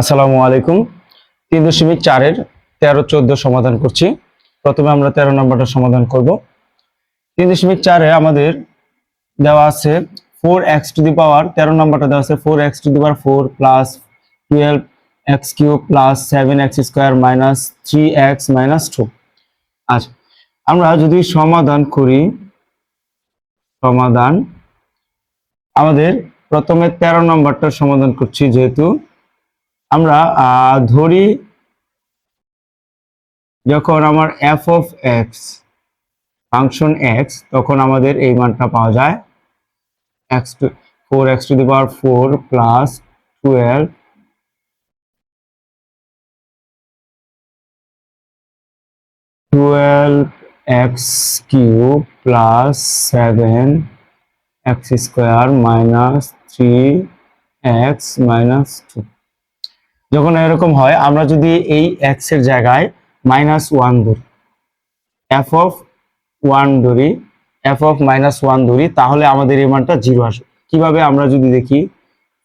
আসসালামু আলাইকুম। তিন দশমিক চারের তেরো চোদ্দ সমাধান করছি। প্রথমে আমরা তেরো নম্বরটা সমাধান করব। তিন দশমিক চারে আমাদের দেওয়া আছে four x to the power তেরো নম্বরটা দেওয়া আছে four x to the power four plus twelve x cube plus seven x square minus three x minus two আচ্ছা আমরা যদি সমাধান করি, সমাধান, আমাদের প্রথমে তেরো নম্বরটার সমাধান করছি যেহেতু আমরা ধরি যখন আমার f of x function x তখন আমাদের এই মানটা পাওয়া যায় x to four x to the power four plus twelve twelve x cube plus seven x square minus three x minus two যখন এরকম হয়, আমরা যদি এই এক্সের জায়গায় মাইনাস ওয়ান ধরি এফ অফ ওয়ান ধরি এফ অফ মাইনাস ওয়ান ধরি, তাহলে আমাদের এই মানটা জিরো আসবে কীভাবে আমরা যদি দেখি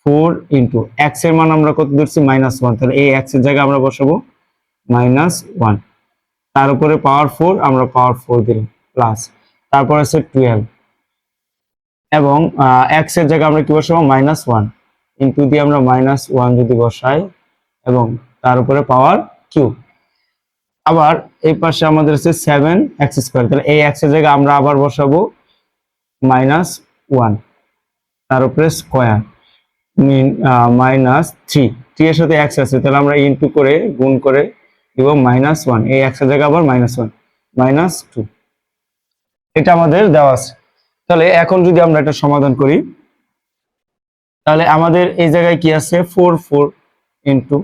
ফোর ইন্টু এক্সের মান আমরা কত ধরছি? মাইনাস ওয়ান তাহলে এই এক্সের জায়গায় আমরা বসাবো মাইনাস ওয়ান তার উপরে পাওয়ার ফোর আমরা পাওয়ার ফোর দিলাম প্লাস তারপর আছে টুয়েলভ এবং এক্সের জায়গায় আমরা কি বসাবো? মাইনাস ওয়ান ইন্টু দিয়ে আমরা মাইনাস ওয়ান যদি বসাই এবং তার উপরে পাওয়ার কিউ আবার এই পাশে আমাদের আছে সেভেন এক্স স্কোয়ার তাহলে এই এক্সের জায়গায় আমরা আবার বসাবো মাইনাস ওয়ান তার উপরে square mean minus three three এর সাথে এক্স আছে, তাহলে আমরা ইনটু করে, গুণ করে দিব মাইনাস ওয়ান এই এক্সের জায়গায় আবার মাইনাস ওয়ান মাইনাস টু এটা আমাদের দেওয়া আছে। তাহলে এখন যদি আমরা এটা সমাধান করি, তাহলে আমাদের এই জায়গায় কি আছে? ফোর ফোর ইন্টু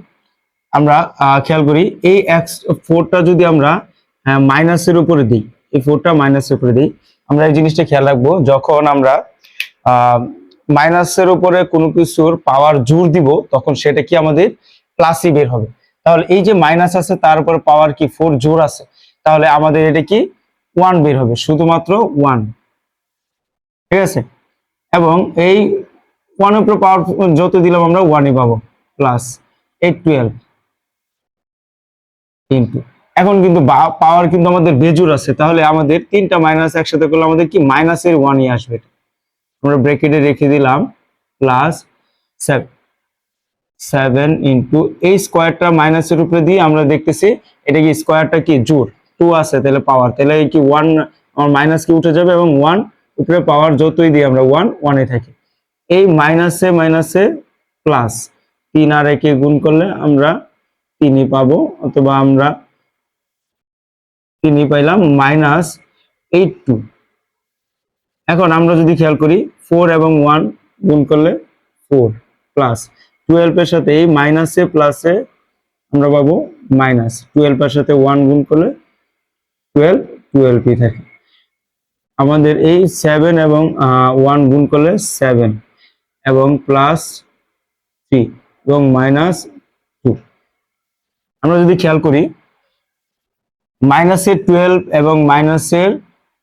আমরা খেয়াল করি, এই এক্স ফোরটা যদি আমরা মাইনাসের উপরে দিই, এই ফোরটা মাইনাসের উপরে দিই, আমরা এই জিনিসটা খেয়াল রাখব, যখন আমরা মাইনাসের উপরে কোনো কিছুর পাওয়ার জোর দিব, তখন সেটা কি আমাদের প্লাসই বের হবে। তাহলে এই যে মাইনাস আছে, তার উপরে পাওয়ার কি ফোর জোর আছে? তাহলে আমাদের এটা কি ওয়ান বের হবে, শুধুমাত্র ওয়ান ঠিক আছে? এবং এই ওয়ানের উপরে পাওয়ার যত দিলাম আমরা ওয়ানই পাবো প্লাস এই টুয়েলভ ইন্টু এখন কিন্তু পাওয়ার কিন্তু আমাদের বেজুর আছে, তাহলে আমাদের তিনটা মাইনাস একসাথে করলে আমাদের কি মাইনাসের ওয়ানই আসবে আমরা ব্রেকেটে রেখে দিলাম প্লাস সেভেন ইন্টু এই স্কোয়ারটা মাইনাসের উপরে দিয়ে আমরা দেখতেছি, এটা কি স্কোয়ারটা কি জোর টু আছে, তাহলে পাওয়ার তাহলে কি ওয়ান আমার মাইনাস কি উঠে যাবে এবং ওয়ান উপরে পাওয়ার যতই দিই আমরা ওয়ান ওয়ানে থাকি। এই মাইনাসে মাইনাসে প্লাস তিন আর একে গুণ করলে আমরা তিনই পাবো, অথবা আমরা তিনই পাইলাম মাইনাস এইট এখন আমরা যদি খেয়াল করি ফোর এবং ওয়ান গুণ করলে ফোর প্লাস টুয়েলভের সাথে এই মাইনাসে প্লাসে আমরা পাবো মাইনাস টুয়েলভের সাথে ওয়ান গুণ করলে টুয়েলভ টুয়েলভই থাকে। আমাদের এই সেভেন এবং ওয়ান গুণ করলে সেভেন এবং প্লাস থ্রি এবং মাইনাস টু আমরা যদি খেয়াল করি মাইনাসের টুয়েলভ এবং মাইনাসের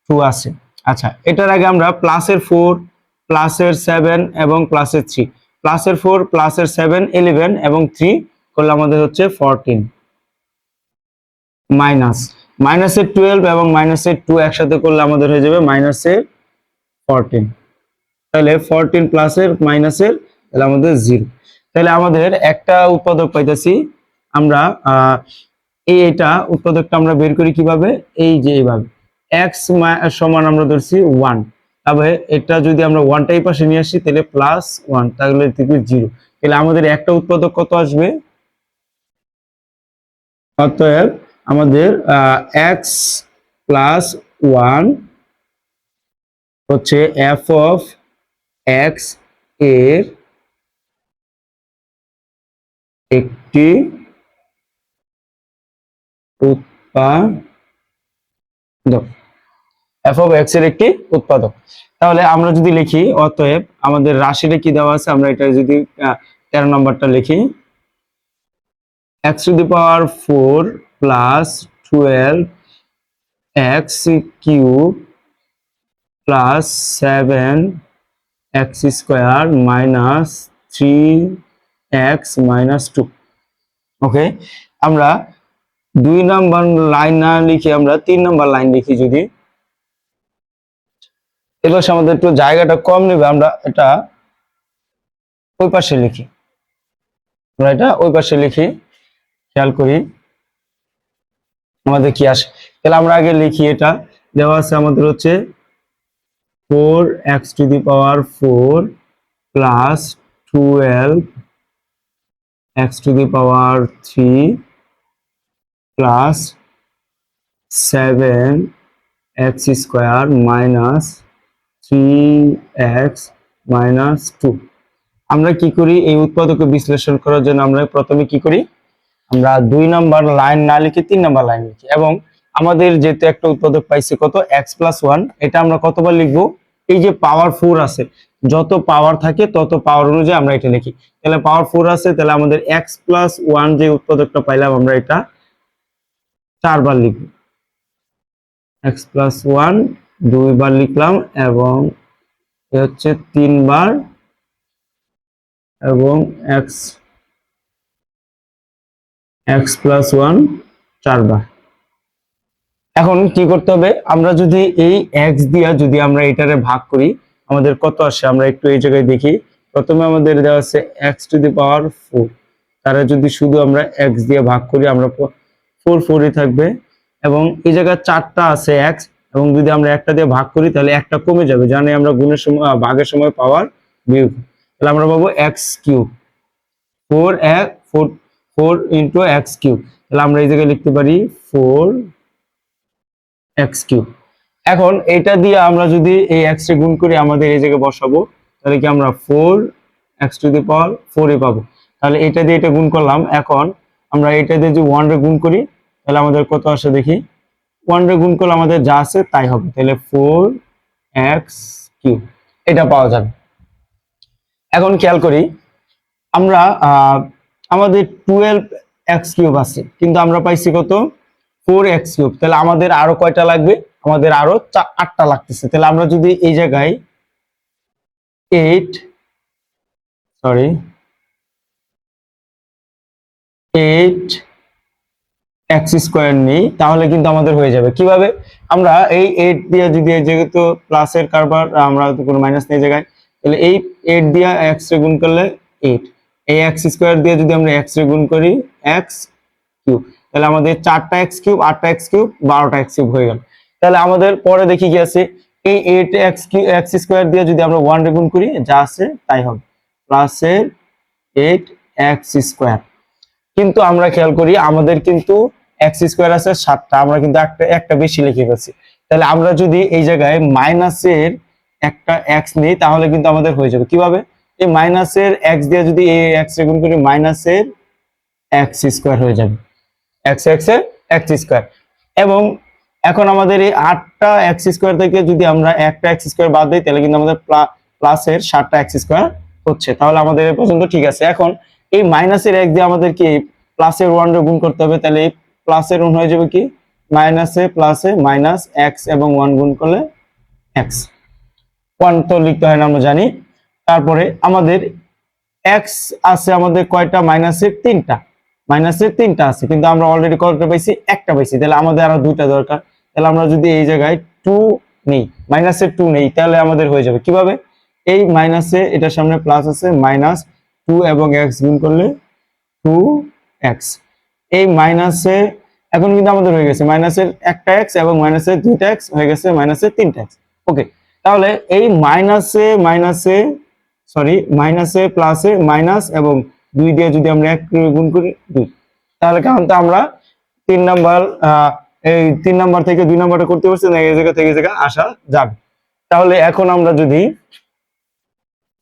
টু আছে। আচ্ছা এটার আগে আমরা প্লাসের ফোর প্লাসের সেভেন এবং প্লাসের থ্রি প্লাসের ফোর প্লাসের সেভেন ইলেভেন এবং থ্রি করলে আমাদের হচ্ছে ফোরটিন মাইনাস মাইনাসের টুয়েলভ এবং মাইনাসের টু একসাথে করলে আমাদের হয়ে যাবে মাইনাসের ফোরটিন তাহলে ফোরটিন প্লাসের মাইনাসের তাহলে আমাদের জিরো তাহলে আমাদের একটা উৎপাদক পাইতেছি আমরা এই এটা উৎপাদকটা আমরা বের করি কীভাবে? এই যে এইভাবে। এক্স সমান আমরা ধরছি ওয়ান তবে এটা যদি আমরা ওয়ানটাই পাশে নিয়ে আসি, তাহলে প্লাস ওয়ান তাহলে থেকে জিরো তাহলে আমাদের একটা উৎপাদক কত আসবে? অতএব আমাদের এক্স প্লাস ওয়ান হচ্ছে এফ অফ এক্সের একটি উৎপাদক। এফ অফ এক্সের একটি উৎপাদক। তাহলে আমরা যদি লিখি, অতএব আমাদের রাশিটা কি দেওয়া আছে? আমরা এটা যদি তেরো নম্বরটা লিখি। X to the power four plus twelve x cube plus seven x square minus three x minus two okay আমরা দুই নাম্বার লাইন না লিখে আমরা তিন নাম্বার লাইন লিখি যদি। এবার আমাদের একটু জায়গাটা কম নেবে, আমরা এটা ওই পাশে লিখি। আমরা এটা ওই পাশে লিখি। খেয়াল করি। আমাদের কি আসে? তাহলে আমরা আগে লিখি এটা। দেওয়া আছে আমাদের হচ্ছে four x to the power four plus twelve x to the power three plus seven x square minus three x minus two আমরা কি করি? এই উৎপাদকে বিশ্লেষণ করার জন্য আমরা প্রথমে কি করি? আমরা দুই নাম্বার লাইন না লিখে তিন নাম্বার লাইন লিখি। এবং আমাদের যেহেতু একটা উৎপাদক পাইছি কত? এক্স প্লাস ওয়ান এটা আমরা কতবার লিখব? এই যে পাওয়ার ফোর আছে, যত পাওয়ার থাকে তত পাওয়ার অনুযায়ী আমরা এটা লিখি। তাহলে পাওয়ার ফোর আছে, তাহলে আমাদের এক্স প্লাস ওয়ান যে উৎপাদকটা পাইলাম আমরা এটা চারবার লিখব। এক্স প্লাস ওয়ান দুইবার লিখলাম এবং হচ্ছে তিনবার এবং এক্স এক্স প্লাস ওয়ান চারবার। এখন কি করতে হবে? আমরা যদি এই এক্স দিয়া যদি আমরা এটারে ভাগ করি, আমাদের কত আসে? আমরা একটু এই জায়গায় দেখি। প্রথমে আমাদের দেওয়া আছে x to the power four. তারা যদি শুধু আমরা এক্স দিয়ে ভাগ করি, আমরা ফোর ফোরই থাকবে। এবং এই জায়গায় চারটা আছে এক্স এবং যদি আমরা একটা দিয়ে ভাগ করি, তাহলে একটা কমে যাবে। জানি আমরা গুণের সময় ভাগের সময় পাওয়ার বিয়োগ। তাহলে আমরা পাবো এক্স কিউব। ফোর এক four four into x cube. তাহলে আমরা এই জায়গায় লিখতে পারি ফোর এক্স কিউব এখন এটা দিয়ে আমরা যদি এই এক্স রে গুণ করি আমাদের এই জায়গায় বসাবো, তাহলে কি আমরা four x to the power ফোরই পাবো। তাহলে এটা দিয়ে এটা গুণ করলাম। এখন আমরা এটা দিয়ে যদি ওয়ান রে গুণ করি, তাহলে আমাদের কত আসে দেখি? ওয়ান রে গুণ করলে আমাদের যা আছে তাই হবে। তাহলে ফোর এক্স কিউব এটা পাওয়া যাবে। এখন খেয়াল করি, আমরা আমাদের টুয়েলভ এক্স কিউব আছে। কিন্তু আমরা পাইছি কত? ফোর এক্স কিউব তাহলে আমাদের আরও কয়টা লাগবে? আমাদের আরও আটটা লাগতেছে। তাহলে আমরা যদি এই জায়গায় eight sorry eight x square নেই, তাহলে কিন্তু আমাদের হয়ে যাবে। কীভাবে? আমরা এই এইট দিয়ে যদি এই যেহেতু প্লাসের কারবার, আমরা কোনো মাইনাস নেই জায়গায়, তাহলে এই এইট দিয়ে এক্স রে গুণ করলে এইট এই এক্স স্কোয়ার দিয়ে যদি আমরা এক্স রে গুণ করি এক্স কিউব তাহলে আমাদের চারটা এক্স কিউব, আটটা এক্স কিউব, বারোটা এক্স কিউব হয়ে গেল। তাহলে আমাদের পরে দেখি কি আছে? এই eight x cube x square দিয়ে যদি আমরা ওয়ান রে গুণ করি, যা আছে তাই হবে। প্লাসের এইট এক্স স্কোয়ার কিন্তু আমরা খেয়াল করি, আমাদের কিন্তু এক্স স্কোয়ার আছে সাতটা, আমরা কিন্তু একটা একটা বেশি লিখে গেছি তাহলে আমরা যদি এই জায়গায় মাইনাসের একটা এক্স নিই, তাহলে কিন্তু আমাদের হয়ে যাবে। কীভাবে? এই মাইনাসের এক্স দিয়ে যদি এই এক্স রে গুণ করি মাইনাসের এক্স স্কোয়ার হয়ে যাবে। এক্স এক্সের এক্স স্কোয়ার এবং এখন আমাদের এই আটটা এক্স স্কোয়ার থেকে যদি আমরা একটা এক্স স্কোয়ার বাদ দিই, তাহলে কিন্তু আমাদের প্লাসের সাতটা এক্স স্কোয়ার হচ্ছে। তাহলে আমাদের পর্যন্ত ঠিক আছে। এখন এই মাইনাসের এক দিয়ে আমাদের কি প্লাসের ওয়ান গুণ করতে হবে? তাহলে এই প্লাসের ওয়ান হয়ে যাবে কি? মাইনাসে প্লাসে মাইনাস এক্স এবং ওয়ান গুণ করলে এক্স ওয়ান তো লিখতে হয় না, আমরা জানি। তারপরে আমাদের এক্স আছে আমাদের কয়টা? মাইনাসের তিনটা। মাইনাসের তিনটা আছে, কিন্তু আমরা অলরেডি কতটা পাইছি, একটা পাইছি, তাহলে আমাদের আরও দুইটা দরকার। তাহলে আমরা যদি এই জায়গায় টু নেই মাইনাসের টু নেই, তাহলে আমাদের হয়ে যাবে কীভাবে? এই মাইনাসে এটার সামনে প্লাস আছে মাইনাস টু এবং এক্স গুণ করলে টু এক্স এই মাইনাসে, এখন কিন্তু আমাদের হয়ে গেছে মাইনাসের একটা এক্স এবং মাইনাসের দুইটা এক্স হয়ে গেছে মাইনাসের তিনটা এক্স ওকে তাহলে এই মাইনাসে মাইনাসে সরি মাইনাসে প্লাসে মাইনাস এবং দুই দিয়ে যদি আমরা এক গুণ করি, দুই। তাহলে কারণ তো আমরা তিন নাম্বার এই তিন নাম্বার থেকে দুই নাম্বারটা করতে পারছি না, এই জায়গা থেকে এই জায়গা আসা যাবে। তাহলে এখন আমরা যদি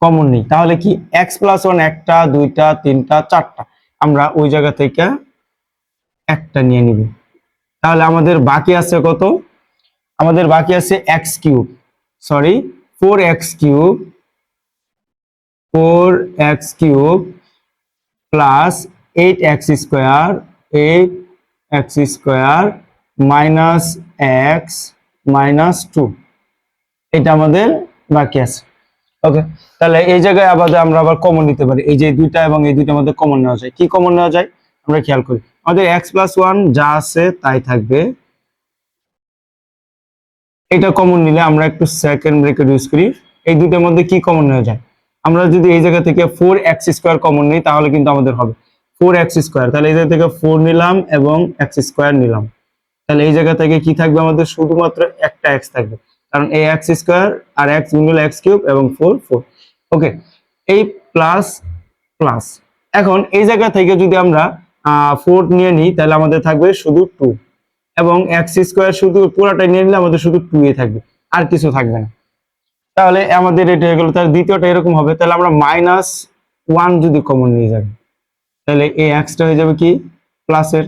কমন নিই, তাহলে কি এক্স প্লাস ওয়ান একটা, দুইটা, তিনটা, চারটা, আমরা ওই জায়গা থেকে একটা নিয়ে নিব। তাহলে আমাদের বাকি আছে কত? আমাদের বাকি আছে x cube sorry four x cube four x cube plus eight x square eight x square minus x minus two এটা আমাদের বাকি আছে। ওকে তাহলে এই জায়গায় আবার আমরা আবার কমন নিতে পারি, এই যে দুইটা এবং এই দুইটার মধ্যে কমন নেওয়া যায়। কি কমন নেওয়া যায়? আমরা খেয়াল করি। আমাদের এক্স প্লাস ওয়ান যা আছে তাই থাকবে। এটা কমন নিলে আমরা একটু সেকেন্ড ব্রেকেট ইউজ করি। এই দুটোর মধ্যে কি কমন নেওয়া যায়? আমরা যদি এই জায়গা থেকে ফোর এক্স স্কোয়ার কমন নিই, তাহলে কিন্তু আমাদের হবে ফোর এক্স স্কোয়ার তাহলে এই জায়গা থেকে ফোর নিলাম এবং এক্স স্কোয়ার নিলাম। তাহলে এই জায়গা থেকে কি থাকবে আমাদের? শুধুমাত্র একটা এক্স থাকবে। কারণ এই এক্স স্কোয়ার আর এক্স গুণ এক্স কিউব এবং ফোর ফোর ওকে এই প্লাস প্লাস এখন এই জায়গা থেকে যদি আমরা ফোর নিয়ে নিই, তাহলে আমাদের থাকবে শুধু টু এবং এক্স স্কোয়ার শুধু পুরাটাই নিয়ে নিলে আমাদের শুধু টু এ থাকবে। আর কিছু থাকবে না। তাহলে আমাদের এটা হয়ে গেল। তাহলে দ্বিতীয়টা এরকম হবে। তাহলে আমরা মাইনাস ওয়ান যদি কমন নিয়ে যাবে তাহলে এই এক্সটা হয়ে যাবে কি? প্লাসের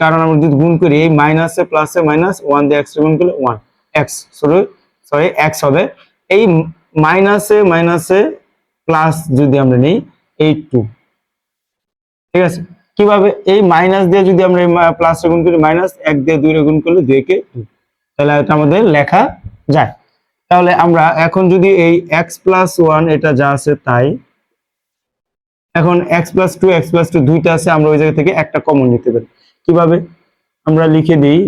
কারণ আমরা যদি গুণ করি, এই মাইনাসে প্লাসে মাইনাস ওয়ান দিয়ে এক্স গুণ করলে one x sorry sorry x হবে। এই মাইনাসে মাইনাসে প্লাস যদি আমরা নিই, এই টু ঠিক আছে? কীভাবে? এই মাইনাস দিয়ে যদি আমরা প্লাস গুণ করি মাইনাস এক দিয়ে দুই গুণ করলে দুই কে টু তাহলে এটা আমাদের লেখা যায়। তাহলে আমরা এখন যদি এই এক্স প্লাস ওয়ান এটা যা আছে তাই, এখন x plus two x plus two দুইটা আছে, আমরা ওই জায়গা থেকে একটা কমন নিতে পারি। কীভাবে? আমরা লিখে দিই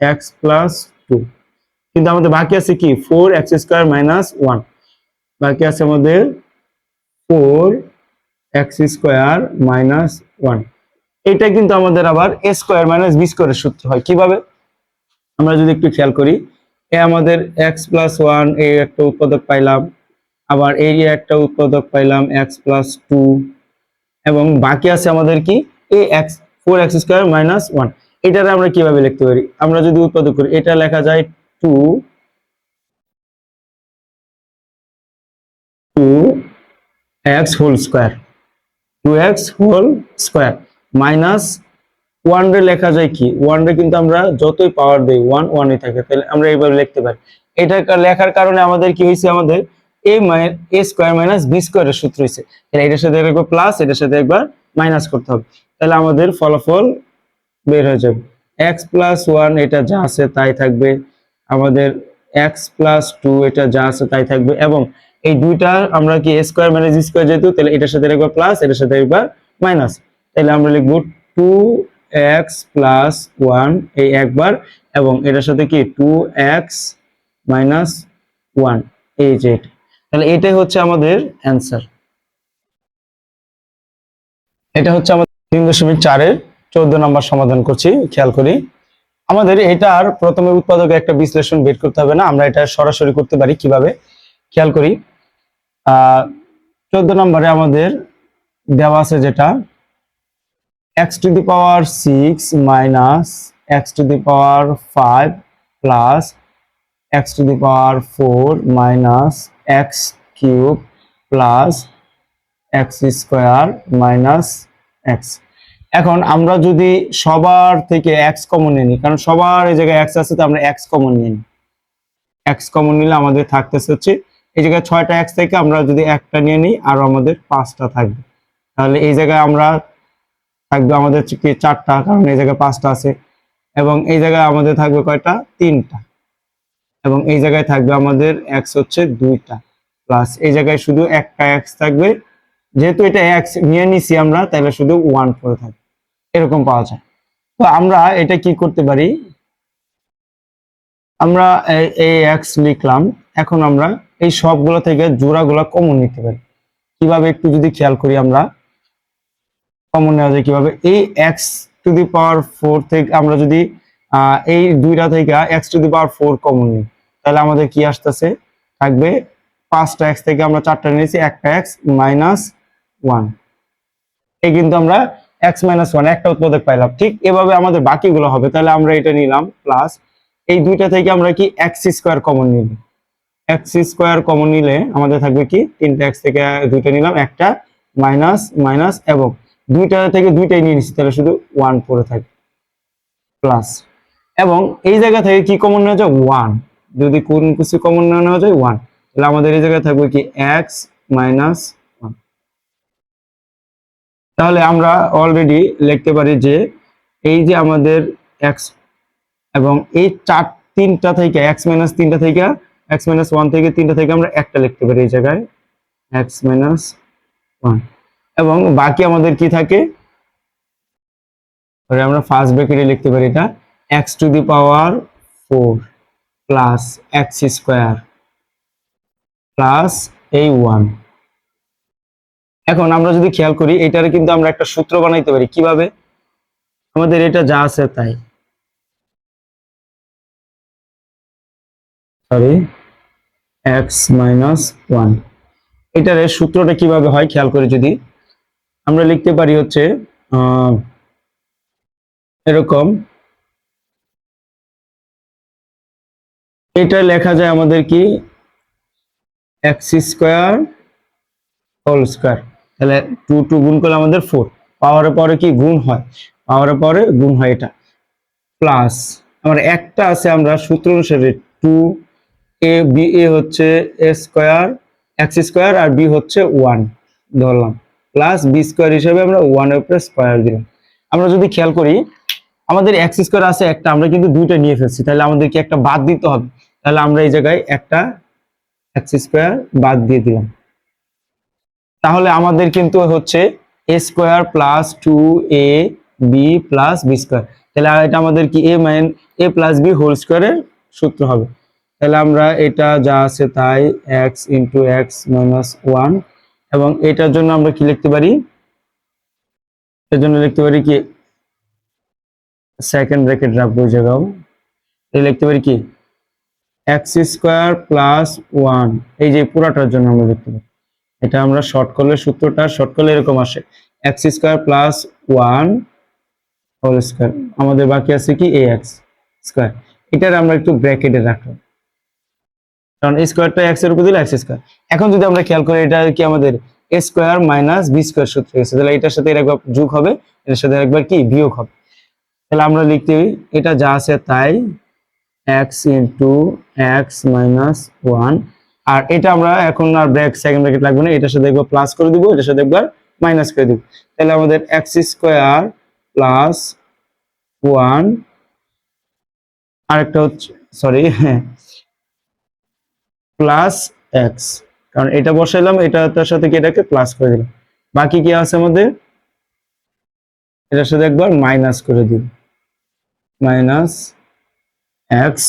এক্স প্লাস টু কিন্তু আমাদের বাকি আছে কি? Four x square minus one বাকি আছে আমাদের four x square minus one এটা কিন্তু আমাদের আবার এ স্কোয়ার মাইনাস বি স্কোয়ারের সূত্র হয়। কীভাবে? আমরা যদি একটু খেয়াল করি। এ আমাদের এক্স প্লাস ওয়ান এই একটা উৎপাদক পাইলাম, আবার এই একটা উৎপাদক পাইলাম এক্স প্লাস টু এবং বাকি আছে আমাদের কি? এ x four x square minus one এটারে আমরা কীভাবে লিখতে পারি? আমরা যদি উৎপাদক করি, এটা লেখা যায় two two x whole square two x whole square minus one রে লেখা যায় কি? ওয়ান রে কিন্তু আমরা যতই পাওয়ার দেই ওয়ান ওয়ানই থাকে। তাহলে আমরা এইভাবে লিখতে পারি। এটা লেখার কারণে আমাদের কি হয়েছে আমাদের a a square minus b স্কোয়ারের সূত্র হয়েছে তাহলে এটার সাথে একবার প্লাস এটার সাথে একবার মাইনাস করতে হবে। তাহলে আমাদের ফলাফল বের হয়ে যাবে। এক্স প্লাস ওয়ান এটা যা আছে তাই থাকবে। আমাদের এক্স প্লাস টু এটা যা আছে তাই থাকবে। এবং এই দুইটা আমরা কি এ স্কোয়ার মাইনাস স্কোয়ার যেহেতু, তাহলে এটার সাথে একবার প্লাস এটার সাথে একবার মাইনাস তাহলে আমরা লিখব টু এক্স প্লাস ওয়ান এই একবার, এবং এটার সাথে কি? টু এক্স মাইনাস ওয়ান এই যে তাহলে এটাই হচ্ছে আমাদের অ্যান্সার এটা হচ্ছে আমাদের তিন দশমিক চারের চোদ্দ নম্বর সমাধান করছি, খেয়াল করি। আমাদের এটার প্রথমে উৎপাদকে একটা বিশ্লেষণ বের করতে হবে না, আমরা এটা সরাসরি করতে পারি কীভাবে, খেয়াল করি। আহ, চোদ্দ নম্বরে আমাদের দেওয়া আছে যেটা x to the power six minus x to the power five plus x to the power four minus x cube plus x square minus x এখন আমরা যদি সবার থেকে এক্স কমন নিই, কারণ সবার এই জায়গায় এক্স আছে, তো আমরা এক্স কমন নিই। এক্স কমন নিলে আমাদের থাকতেছে হচ্ছে, এই জায়গায় ছয়টা এক্স থেকে আমরা যদি একটা নিয়ে নিই, আর আমাদের পাঁচটা থাকবে। তাহলে এই জায়গায় আমরা থাকবে আমাদের কি চারটা, কারণ এই জায়গায় পাঁচটা আছে। এবং এই জায়গায় আমাদের থাকবে কয়টা? তিনটা। এবং এই জায়গায় থাকবে আমাদের এক্স হচ্ছে দুইটা। প্লাস এই জায়গায় শুধু একটা এক্স থাকবে। যেহেতু এটা এক্স নিয়ে নিছি আমরা, তাহলে শুধু ওয়ান পরে থাকবে। এরকম পাওয়া যায়। তো আমরা এটা কি করতে পারি? আমরা এই- এক্স লিখলাম। এখন আমরা এই সবগুলো থেকে জোড়াগুলো কমন নিতে পারি। কীভাবে একটু যদি খেয়াল করি আমরা। কমন নেওয়া যায় কীভাবে? এই x to the power four থেকে আমরা যদি এই দুইটা থেকে x to the power four common নিই, তাহলে আমাদের কি আসতেছে? থাকবে পাঁচটা এক্স থেকে আমরা চারটা নিয়েছি, একটা এক্স মাইনাস ওয়ান এই কিন্তু আমরা এক্স মাইনাস ওয়ান একটা উৎপাদক পাইলাম। ঠিক এভাবে আমাদের বাকিগুলো হবে, তাহলে আমরা এটা নিলাম প্লাস এই দুইটা থেকে আমরা কি এক্স স্কোয়ার কমন নিলাম এক্স স্কোয়ার কমন নিলে আমাদের থাকবে কি? তিনটা এক্স থেকে দুইটা নিলাম, একটা মাইনাস মাইনাস এবং দুইটা থেকে দুইটাই নিয়ে নিচ্ছি তাহলে শুধু ওয়ান পরে থাকে প্লাস এবং এই জায়গা থেকে কি কমন নেওয়া যায়? ওয়ান যদি কোন কিছু কমন নেওয়া যায় ওয়ান তাহলে আমাদের এই জায়গায় থাকবে কি এক্স মাইনাস তাহলে আমরা অলরেডি লিখতে পারি যে এই যে আমাদের এক্স এবং এই চার তিনটা থেকে এক্স মাইনাস তিনটা থেকে এক্স মাইনাস ওয়ান থেকে তিনটা থেকে আমরা একটা লিখতে পারি এই জায়গায়। এক্স মাইনাস ওয়ান এবং বাকি আমাদের কি থাকে? আমরা ফার্স্ট ব্র্যাকেটে লিখতে পারি এটা x to the power four plus x square plus এই ওয়ান এখন আমরা যদি খেয়াল করি, এটারে কিন্তু আমরা একটা সূত্র বানাইতে পারি। কীভাবে? আমাদের এটা যা আছে তাই। সরি এক্স মাইনাস ওয়ান এটার সূত্রটা কীভাবে হয়? খেয়াল করে যদি। আমরা লিখতে পারি হচ্ছে এরকম। এটা লেখা যায় আমাদের কি? এক্স স্কোয়ার হোল স্কোয়ার তাহলে টু টু গুণ করলে আমাদের ফোর পাওয়ারের পরে কি? গুণ হয়। পাওয়ারের পরে গুণ হয় এটা। প্লাস আমার একটা আছে আমরা সূত্র অনুসারে টু এ বি এ হচ্ছে এ স্কোয়ার এক্স স্কোয়ার আর বি হচ্ছে ওয়ান ধরলাম। প্লাস বি স্কোয়ার হিসেবে আমরা ওয়ানের উপরে স্কোয়ার দিলাম। আমরা যদি খেয়াল করি, আমাদের এক্স স্কোয়ার আছে একটা, আমরা কিন্তু দুইটা নিয়ে ফেলছি। তাহলে আমাদেরকে একটা বাদ দিতে হবে। তাহলে আমরা এই জায়গায় একটা এক্স স্কোয়ার বাদ দিয়ে দিলাম। তাহলে আমাদের কিন্তু হচ্ছে a square plus two a b plus b square তাহলে এটা আমাদের কি a main a plus b whole স্কোয়ারের সূত্র হবে। তাহলে আমরা এটা যা আছে তাই x into x minus one এবং এটার জন্য আমরা কি লিখতে পারি? এর জন্য লিখতে পারি কি? সেকেন্ড ব্র্যাকেট রাখব ওই জায়গাও। লিখতে পারি কি? এক্স স্কোয়ার প্লাস ওয়ান এই যে পুরাটার জন্য আমরা লিখতে পারি। এটা আমরা শর্ট করলে সূত্রটা শর্ট করলে এরকম আসে। X square plus one whole square আমাদের বাকি আছে কি? এ এক্স স্কোয়ার এটার আমরা একটু ব্র্যাকেটে রাখলাম। কারণ স্কোয়ারটা এক্সের উপর দিলে এক্স স্কোয়ার এখন যদি আমরা খেয়াল করি, এটা কি আমাদের a square minus b square সূত্র গেছে তাহলে এটার সাথে একবার যোগ হবে, এটার সাথে একবার কি? বিয়োগ হবে। তাহলে আমরা লিখতে এটা যা আছে তাই x into x minus one আর এটা আমরা এখন আর ব্র্যাক সেকেন্ড ব্র্যাকেট লাগবে না, এটার সাথে একবার প্লাস করে দিব, এটার সাথে একবার মাইনাস করে দিব। তাহলে আমাদের এক্স স্কোয়ার প্লাস ওয়ান আরেকটা হচ্ছে সরি প্লাস এক্স কারণ এটা বসাইলাম, এটা তার সাথে কি এটাকে প্লাস করে দিলাম। বাকি কি আছে আমাদের? এটার সাথে একবার মাইনাস করে দিব মাইনাস এক্স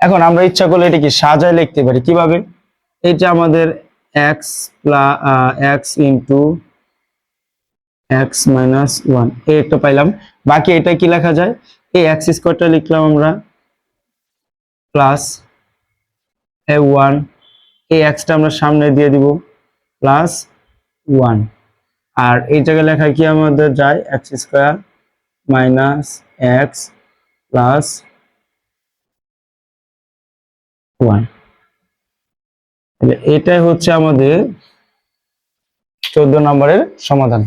এখন আমরা ইচ্ছা করলে এটা কি সাজায় লিখতে পারি। কীভাবে? এটা আমাদের x plus x into x minus one এটা পাইলাম। বাকি এটা কি লেখা যায়? এই এক্স স্কোয়ারটা লিখলাম আমরা প্লাস এ ওয়ান এই এক্সটা আমরা সামনে দিয়ে দিব প্লাস ওয়ান আর এই জায়গায় লেখা কি আমাদের যায়? X square minus x plus one এটাই হচ্ছে আমাদের চোদ্দ নম্বরের সমাধান।